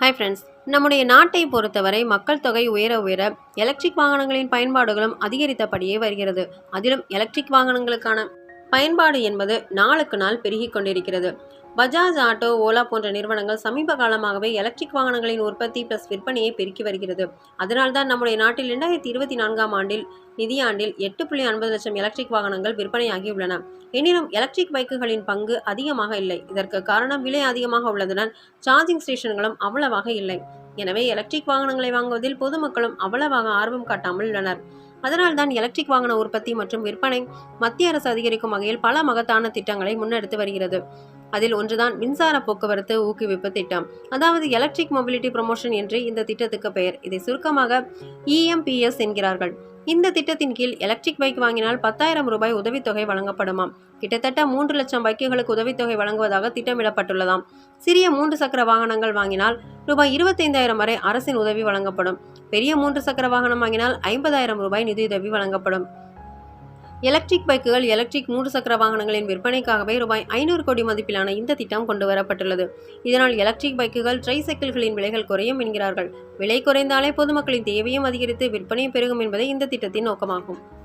Hi friends நம்முடைய நாட்டை பொறுத்தவரை மக்கள் தொகை உயர உயர எலக்ட்ரிக் வாகனங்களின் பயன்பாடுகளும் அதிகரித்தபடியே வருகிறது. அதிலும் எலக்ட்ரிக் வாகனங்களுக்கான பயன்பாடு என்பது நாளுக்கு நாள் பெருகி கொண்டிருக்கிறது. பஜாஜ் ஆட்டோ ஓலா போன்ற நிறுவனங்கள் சமீப காலமாகவே எலக்ட்ரிக் வாகனங்களின் உற்பத்தி பிளஸ் விற்பனையை பெருக்கி வருகிறது. அதனால்தான் நம்முடைய நாட்டில் இரண்டாயிரத்தி இருபத்தி நான்காம் ஆண்டில் நிதியாண்டில் எட்டு புள்ளி ஐம்பது லட்சம் எலக்ட்ரிக் வாகனங்கள் விற்பனையாகியுள்ளன எனினும் எலக்ட்ரிக் பைக்குகளின் பங்கு அதிகமாக இல்லை. இதற்கு காரணம் விலை அதிகமாக உள்ளதுடன் சார்ஜிங் ஸ்டேஷன்களும் அவ்வளவாக இல்லை. எனவே எலக்ட்ரிக் வாகனங்களை வாங்குவதில் பொதுமக்களும் அவ்வளவாக ஆர்வம் காட்டாமல் உள்ளனர். அதனால்தான் எலக்ட்ரிக் வாகன உற்பத்தி மற்றும் விற்பனை மத்திய அரசு அதிகரிக்கும் வகையில் பல மகத்தான திட்டங்களை முன்னெடுத்து வருகிறது. அதில் ஒன்றுதான் மின்சார போக்குவரத்து ஊக்குவிப்பு திட்டம். அதாவது எலக்ட்ரிக் மொபிலிட்டி ப்ரொமோஷன் என்று இந்த திட்டத்துக்கு பெயர். இதை சுருக்கமாக இஎம்பிஎஸ் என்கிறார்கள். இந்த திட்டத்தின் கீழ் எலக்ட்ரிக் பைக் வாங்கினால் பத்தாயிரம் ரூபாய் உதவித்தொகை வழங்கப்படுமாம். கிட்டத்தட்ட மூன்று லட்சம் பைக்குகளுக்கு உதவித்தொகை வழங்குவதாக திட்டமிடப்பட்டுள்ளதாம். சிறிய மூன்று சக்கர வாகனங்கள் வாங்கினால் ரூபாய் இருபத்தைந்தாயிரம் வரை அரசின் உதவி வழங்கப்படும். பெரிய மூன்று சக்கர வாகனம் வாங்கினால் ஐம்பதாயிரம் ரூபாய் நிதியுதவி வழங்கப்படும். எலக்ட்ரிக் பைக்குகள் எலக்ட்ரிக் மூன்று சக்கர வாகனங்களின் விற்பனைக்காகவே ரூபாய் ஐநூறு கோடி மதிப்பிலான இந்த திட்டம் கொண்டு வரப்பட்டுள்ளது. இதனால் எலக்ட்ரிக் பைக்குகள் ட்ரை சைக்கிள்களின் விலைகள் குறையும் என்கிறார்கள். விலை குறைந்தாலே பொதுமக்களின் தேவையும் அதிகரித்து விற்பனையும் பெருகும் என்பதே இந்த திட்டத்தின் நோக்கமாகும்.